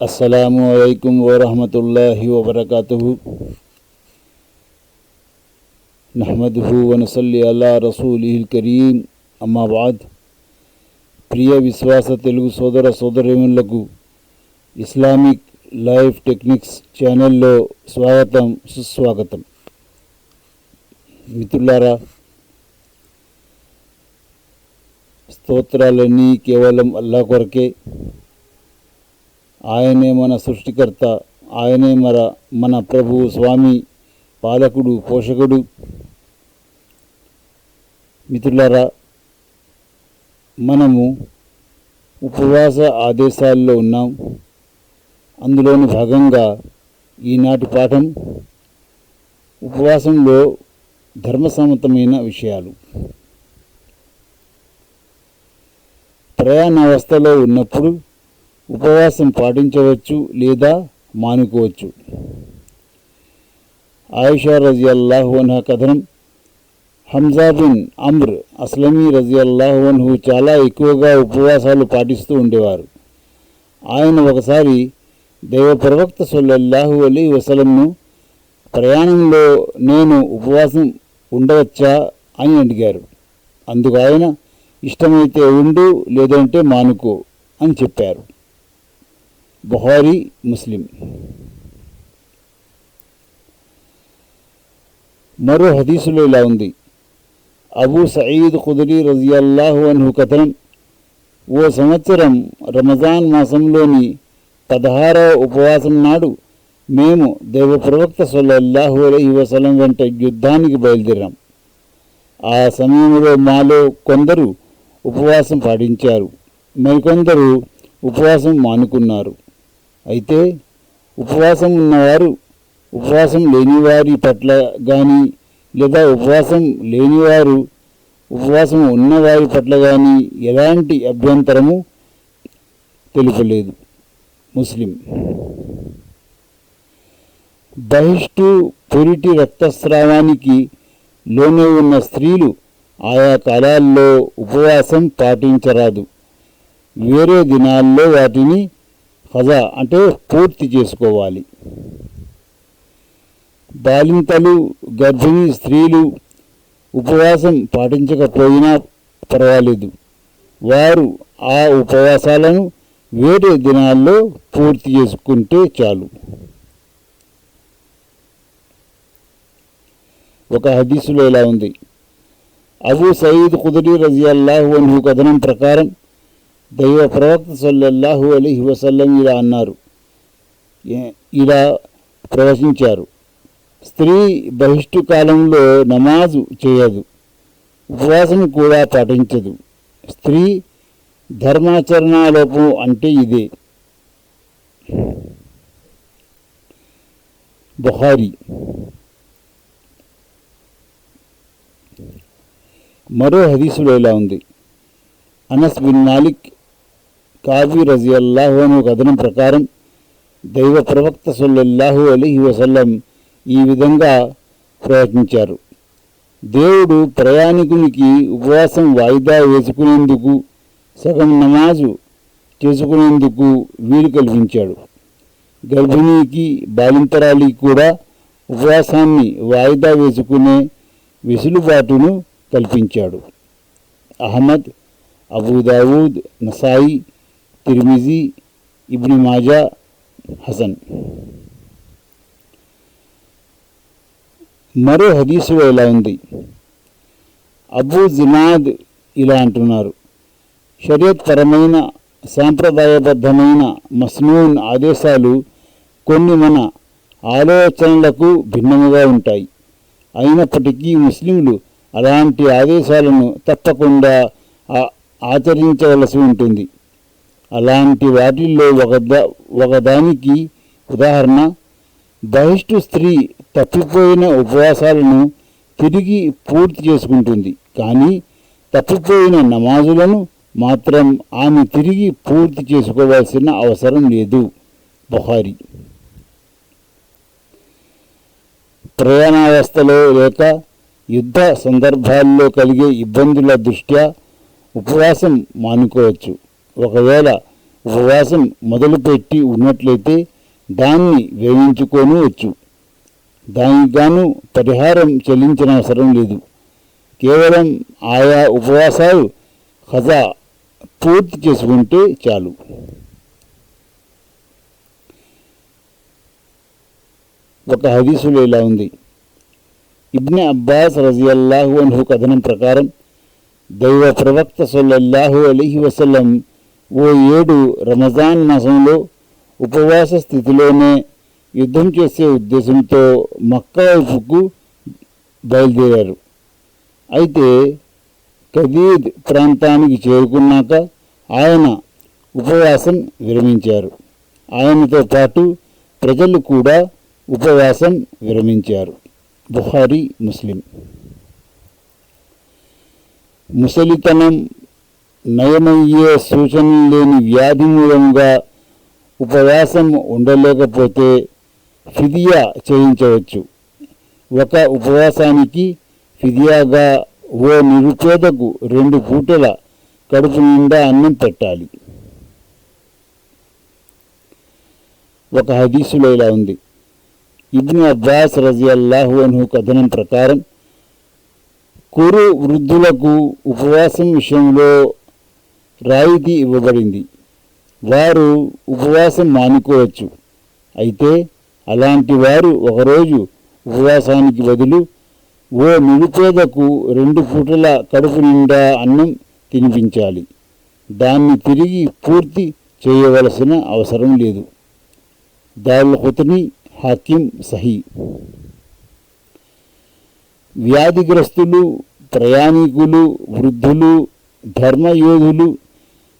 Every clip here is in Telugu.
అస్సలాము అలైకుం వరహమతుల్లాహి వబర్కతూ నహమదుహు వనసల్లి అల్లా రసూలిహిల్ కరీం అమ్మాబాద్ ప్రియ విశ్వాస తెలుగు సోదర సోదరులకు ఇస్లామిక్ లైఫ్ టెక్నిక్స్ ఛానల్లో స్వాగతం సుస్వాగతం మిత్రులారా స్తోత్రాలన్నీ కేవలం అల్లా కొరకే ఆయనే మన సృష్టికర్త ఆయనే మన మన ప్రభువు స్వామి పాలకుడు పోషకుడు. మిత్రులారా మనము ఉపవాస ఆదేశాల్లో ఉన్నాం. అందులోని భాగంగా ఈనాటి పాఠం ఉపవాసంలో ధర్మసమ్మతమైన విషయాలు. ప్రయాణ అవస్థలో ఉన్నప్పుడు ఉపవాసం పాటించవచ్చు లేదా మానుకోవచ్చు. ఆయిషా రజియల్లాహోన్హ కథనం హంజా బిన్ అమ్ర్ అస్లమీ రజియల్లాహోన్హు చాలా ఎక్కువగా ఉపవాసాలు పాటిస్తూ ఉండేవారు. ఆయన ఒకసారి దైవ ప్రవక్త సొల్లహు అలీ వసలంను ప్రయాణంలో నేను ఉపవాసం ఉండవచ్చా అని అడిగారు. అందుకు ఆయన ఇష్టమైతే ఉండు లేదంటే మానుకో అని చెప్పారు. బుహారీ ముస్లిం మరో హదీసులో ఇలా ఉంది. అబూ సయీద్ ఖుదరీ రజియల్లాహు అన్హు కథనం ఓ సంవత్సరం రమజాన్ మాసంలోని పదహారవ ఉపవాసం నాడు మేము దైవ ప్రవక్త సొల్లల్లాహు అలైహి వసలం వెంట యుద్ధానికి బయలుదేరాం. ఆ సమయంలో మాలో కొందరు ఉపవాసం పాటించారు. మరికొందరు ఉపవాసం మానుకున్నారు. అయితే ఉపవాసం ఉన్నవారు ఉపవాసం లేనివారి పట్ల కానీ లేదా ఉపవాసం లేనివారు ఉపవాసం ఉన్నవారి పట్ల కానీ ఎలాంటి అభ్యంతరము తెలుపలేదు. ముస్లిం బహిష్టు పొరిటి రక్తస్రావానికి లోనే ఉన్న స్త్రీలు ఆయా కాలాల్లో ఉపవాసం పాటించరాదు. వేరే దినాల్లో వాటిని హజా అంటే పూర్తి చేసుకోవాలి. బాలింతలు గర్భిణీ స్త్రీలు ఉపవాసం పాటించకపోయినా పర్వాలేదు. వారు ఆ ఉపవాసాలను వేరే దినాల్లో పూర్తి చేసుకుంటే చాలు. ఒక హదీసులో ఇలా ఉంది. అబూ సయీద్ కుదరి రజియల్లాహు అన్హు కథనం ప్రకారం దైవ ప్రవక్త సల్లల్లాహు అలీహి వసల్లం ఇలా అన్నారు. ఇలా ప్రవచించారు. స్త్రీ బహిష్టు కాలంలో నమాజు చేయదు ఉపవాసం కూడా పాటించదు. స్త్రీ ధర్మాచరణాలోపం అంటే ఇదే. బుహారీ మరో హదీసులో ఇలా ఉంది. అనస్ బిన్ మాలిక్ కాజీ రజియల్లాహోను కథనం ప్రకారం దైవ ప్రవక్త సల్లల్లాహు అలీహి వసల్లం ఈ విధంగా ప్రవచించారు. దేవుడు ప్రయాణికునికి ఉపవాసం వాయిదా వేసుకునేందుకు సగం నమాజు చేసుకునేందుకు వీలు కల్పించాడు. గర్భిణీకి బాలింతరాలికి కూడా ఉపవాసాన్ని వాయిదా వేసుకునే వెసులుబాటును కల్పించాడు. అహ్మద్ అబూదావూద్ నసాయి తిర్మిజీ ఇబ్ని మాజా హసన్ మరో హదీసులో ఇలా ఉంది. అబూ జినాద్ ఇలా అంటున్నారు. షరియత్ పరమైన సాంప్రదాయబద్ధమైన మస్నూన్ ఆదేశాలు కొన్ని మన ఆలోచనలకు భిన్నముగా ఉంటాయి. అయినప్పటికీ ముస్లింలు అలాంటి ఆదేశాలను తప్పకుండా ఆ- ఆచరించవలసి ఉంటుంది. అలాంటి వాటిల్లో ఒకదా ఒకదానికి ఉదాహరణ బహిష్టు స్త్రీ తప్పిపోయిన ఉపవాసాలను తిరిగి పూర్తి చేసుకుంటుంది. కానీ తప్పిపోయిన నమాజులను మాత్రం ఆమె తిరిగి పూర్తి చేసుకోవాల్సిన అవసరం లేదు. బుహారి ప్రయాణావస్థలో లేక యుద్ధ సందర్భాల్లో కలిగే ఇబ్బందుల దృష్ట్యా ఉపవాసం మానుకోవచ్చు. ఒకవేళ ఉపవాసం మొదలుపెట్టి ఉన్నట్లయితే దాన్ని వేయించుకోనవచ్చు దానికి గాను పరిహారం చెల్లించిన అవసరం లేదు. కేవలం ఆయా ఉపవాసాలు కథ పూర్తి చేసుకుంటే చాలు. ఒక హదీసులో ఇలా ఉంది. ఇబ్న అబ్బాస్ రజియల్లాహు అన్హు కథనం ప్రకారం దైవ ప్రవక్త సొల్లహు అలీహి వసల్లం ఓ ఏడు రమజాన్ మాసంలో ఉపవాస స్థితిలోనే యుద్ధం చేసే ఉద్దేశంతో మక్కా వైపుకు బయలుదేరారు. అయితే కదీద్ ప్రాంతానికి చేరుకున్నాక ఆయన ఉపవాసం విరమించారు. ఆయనతో పాటు ప్రజలు కూడా ఉపవాసం విరమించారు. బుహారీ ముస్లిం. ముసలితనం నయమయ్యే సూచన లేని వ్యాధి మూలంగా ఉపవాసం ఉండలేకపోతే ఫిదియా చేయించవచ్చు. ఒక ఉపవాసానికి ఫిదియాగా ఓ నిరుపేదకు రెండు పూటల కడుపు నిండా అన్నం పెట్టాలి. ఒక హదీసులో ఇలా ఉంది. ఇబ్ని అబ్బాస్ రజియల్లాహు అన్హు కథనం ప్రకారం కురు వృద్ధులకు ఉపవాసం విషయంలో రాయితీ ఇవ్వబడింది. వారు ఉపవాసం మానుకోవచ్చు. అయితే అలాంటి వారు ఒకరోజు ఉపవాసానికి బదులు ఓ నిరుపేదకు రెండు పూటల కడుపు నిండా అన్నం తినిపించాలి. దాన్ని తిరిగి పూర్తి చేయవలసిన అవసరం లేదు. దాల్ హుతని హాకిం సహీ. వ్యాధిగ్రస్తులు ప్రయాణికులు వృద్ధులు ధర్మయోధులు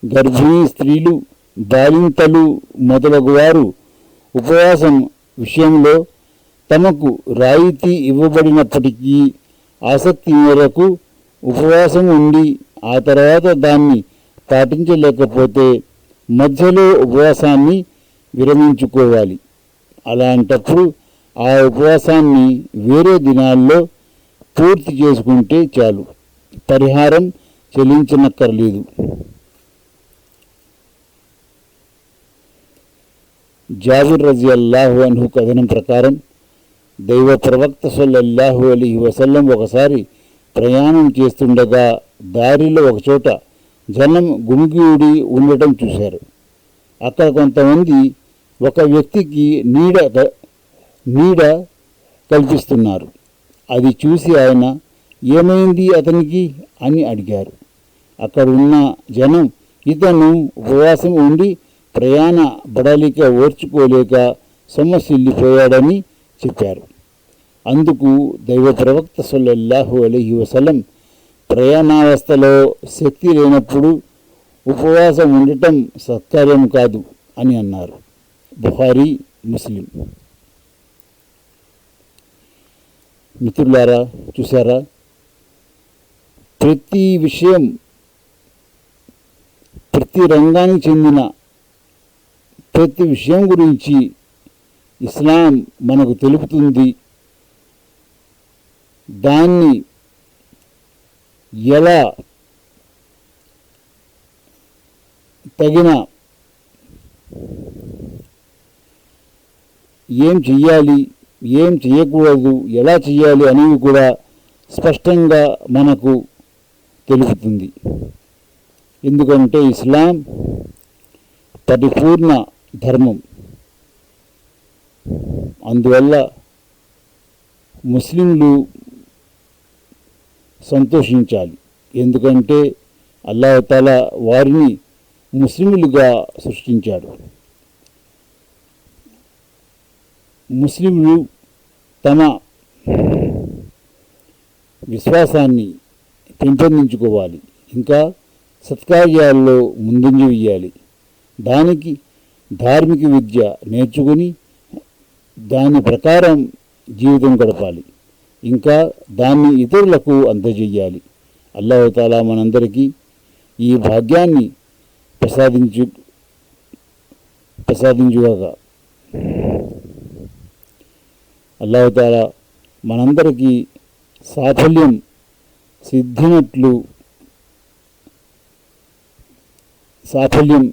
గర్భిణీ స్త్రీలు బాలింతలు మొదలగు వారు ఉపవాసం విషయంలో తమకు రాయితీ ఇవ్వబడినప్పటికీ ఆసక్తి మేరకు ఉపవాసం ఉండి ఆ తర్వాత దాన్ని పాటించలేకపోతే మధ్యలో ఉపవాసాన్ని విరమించుకోవాలి. అలాంటప్పుడు ఆ ఉపవాసాన్ని వేరే దినాల్లో పూర్తి చేసుకుంటే చాలు. పరిహారం చెల్లించనక్కర్లేదు. జాబిర్ రజి అల్లాహు అన్హు కథనం ప్రకారం దైవ ప్రవక్త సల్లల్లాహు అలీ వసల్లం ఒకసారి ప్రయాణం చేస్తుండగా దారిలో ఒకచోట జనం గుమిగూడి ఉండటం చూశారు. అక్కడ కొంతమంది ఒక వ్యక్తికి నీడ నీడ కల్పిస్తున్నారు. అది చూసి ఆయన ఏమైంది అతనికి? అని అడిగారు. అక్కడ ఉన్న జనం ఇతను ఉపవాసం ఉండి ప్రయాణ బడలిక ఓర్చుకోలేక సొమ్మసిల్లిపోయాడని చెప్పారు. అందుకు దైవ ప్రవక్త సొల్లహు అలహి వసలం ప్రయాణావస్థలో శక్తి లేనప్పుడు ఉపవాసం ఉండటం సత్కార్యం కాదు అని అన్నారు. బుహారీ ముస్లిం. మిత్రులారా చూసారా ప్రతి విషయం ప్రతి రంగానికి చెందిన ప్రతి విషయం గురించి ఇస్లాం మనకు తెలుపుతుంది. దాన్ని ఎలా తగిన ఏం చెయ్యాలి ఏం చేయకూడదు ఎలా చెయ్యాలి అనేవి కూడా స్పష్టంగా మనకు తెలుపుతుంది. ఎందుకంటే ఇస్లాం పరిపూర్ణ ధర్మం. అందువల్ల ముస్లింలు సంతోషించాలి. ఎందుకంటే అల్లాహతాల వారిని ముస్లింలుగా సృష్టించాడు. ముస్లింలు తమ విశ్వాసాన్ని పెంపొందించుకోవాలి. ఇంకా సత్కార్యాల్లో ముందంజ వేయాలి. దానికి ధార్మిక విద్య నేర్చుకుని దాని ప్రకారం జీవితం గడపాలి. ఇంకా దాన్ని ఇతరులకు అందజేయాలి. అల్లాహతాలా మనందరికీ ఈ భాగ్యాన్ని ప్రసాదించు ప్రసాదించుగాక. అల్లాహతాలా మనందరికీ సాఫల్యం సిద్ధినట్లు సాఫల్యం